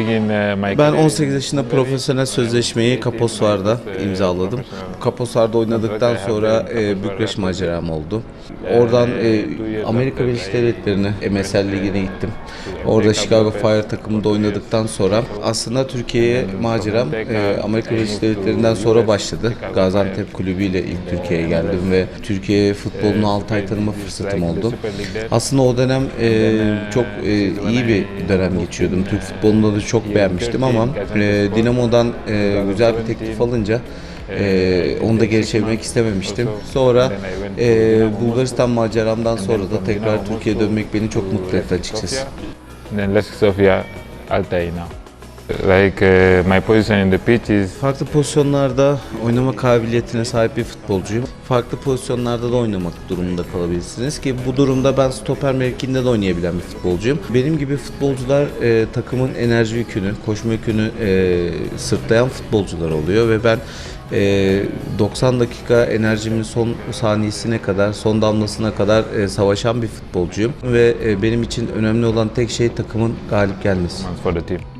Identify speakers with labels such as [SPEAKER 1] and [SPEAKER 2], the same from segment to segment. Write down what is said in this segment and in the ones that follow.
[SPEAKER 1] my
[SPEAKER 2] Ben
[SPEAKER 1] career
[SPEAKER 2] 18 yaşında profesyonel sözleşmeyi Kaposvar'da imzaladım. Kaposvar'da oynadıktan sonra e, Bükreş maceram oldu. Oradan e, Amerika Birleşik Devletleri'ne MSL Ligi'ne gittim. Orada Chicago Fire takımında oynadıktan sonra aslında Türkiye'ye maceram e, Amerika Birleşik Devletleri'nden sonra başladı. Gaziantep Kulübü ile ilk Türkiye'ye geldim ve Türkiye futbolunu 6 ay tanıma fırsatım oldu. Aslında o dönem e, çok e, iyi bir dönem geçiyordum. Türk futbolunu da çok beğenmiştim ama e, Dinamo'dan e, güzel bir teklif alınca e, onu da geri çevirmek istememiştim. Sonra e, Bulgaristan maceramdan sonra da tekrar Türkiye'ye dönmek beni çok mutlu etti açıkçası.
[SPEAKER 1] then Lech Sofia Altay now. Like uh, my position in the pitch is
[SPEAKER 2] Farklı pozisyonlarda oynama kabiliyetine sahip bir futbolcuyum. Farklı pozisyonlarda da oynamak durumunda kalabilirsiniz ki bu durumda ben stoper mevkinde de oynayabilen bir futbolcuyum. Benim gibi futbolcular e, takımın enerji yükünü, koşma yükünü e, sırtlayan futbolcular oluyor ve ben e, 90 dakika enerjimin son saniyesine kadar, son damlasına kadar e, savaşan bir futbolcuyum ve e, benim için önemli olan tek şey takımın galip gelmesi.
[SPEAKER 1] for the team.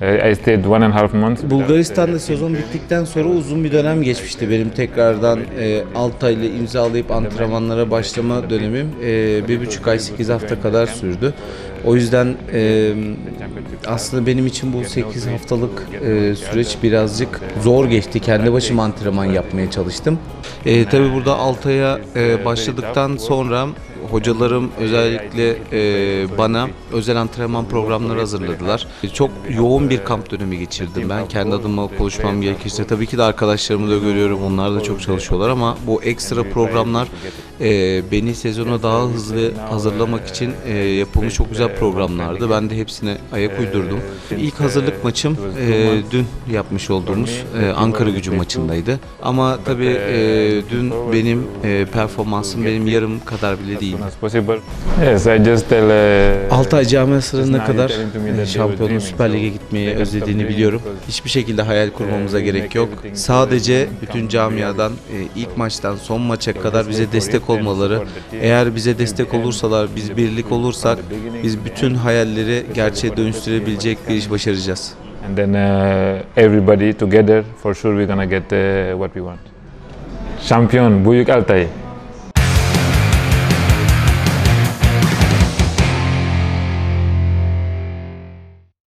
[SPEAKER 1] Uh,
[SPEAKER 2] Bulgaristan'da
[SPEAKER 1] uh,
[SPEAKER 2] sezon bittikten sonra uzun bir dönem geçmişti benim tekrardan e, Altay'la imzalayıp antrenmanlara başlama dönemim e, bir buçuk ay sekiz hafta kadar sürdü. O yüzden e, aslında benim için bu 8 haftalık e, süreç birazcık zor geçti. Kendi başıma antrenman yapmaya çalıştım. E, tabii burada Altay'a e, başladıktan sonra hocalarım özellikle e, bana özel antrenman programları hazırladılar. Çok yoğun bir kamp dönemi geçirdim ben. Kendi adıma konuşmam gerekirse tabii ki de arkadaşlarımı da görüyorum. Onlar da çok çalışıyorlar ama bu ekstra programlar e, beni sezona daha hızlı hazırlamak için e, yapılmış çok güzel programlardı. Ben de hepsine ayak uydurdum. İlk hazırlık maçım e, dün yapmış olduğumuz e, Ankara gücü maçındaydı. Ama tabii e, dün benim e, performansım benim yarım kadar bile değil.
[SPEAKER 1] As possible. Yes, I just tell. Uh,
[SPEAKER 2] Altay
[SPEAKER 1] now
[SPEAKER 2] kadar e,
[SPEAKER 1] dreaming,
[SPEAKER 2] Süper Lig'e gitmeyi özlediğini biliyorum. Hiçbir şekilde hayal kurmamıza gerek yok. Sadece bütün camiadan e, ilk maçtan son maça kadar bize destek olmaları. Eğer bize destek olursalar, biz birlik olursak biz bütün hayalleri gerçeğe dönüştürebilecek bir iş başaracağız.
[SPEAKER 1] And then uh, everybody together, for sure, we're gonna get uh, what we want. Champion, Buyuk Altay.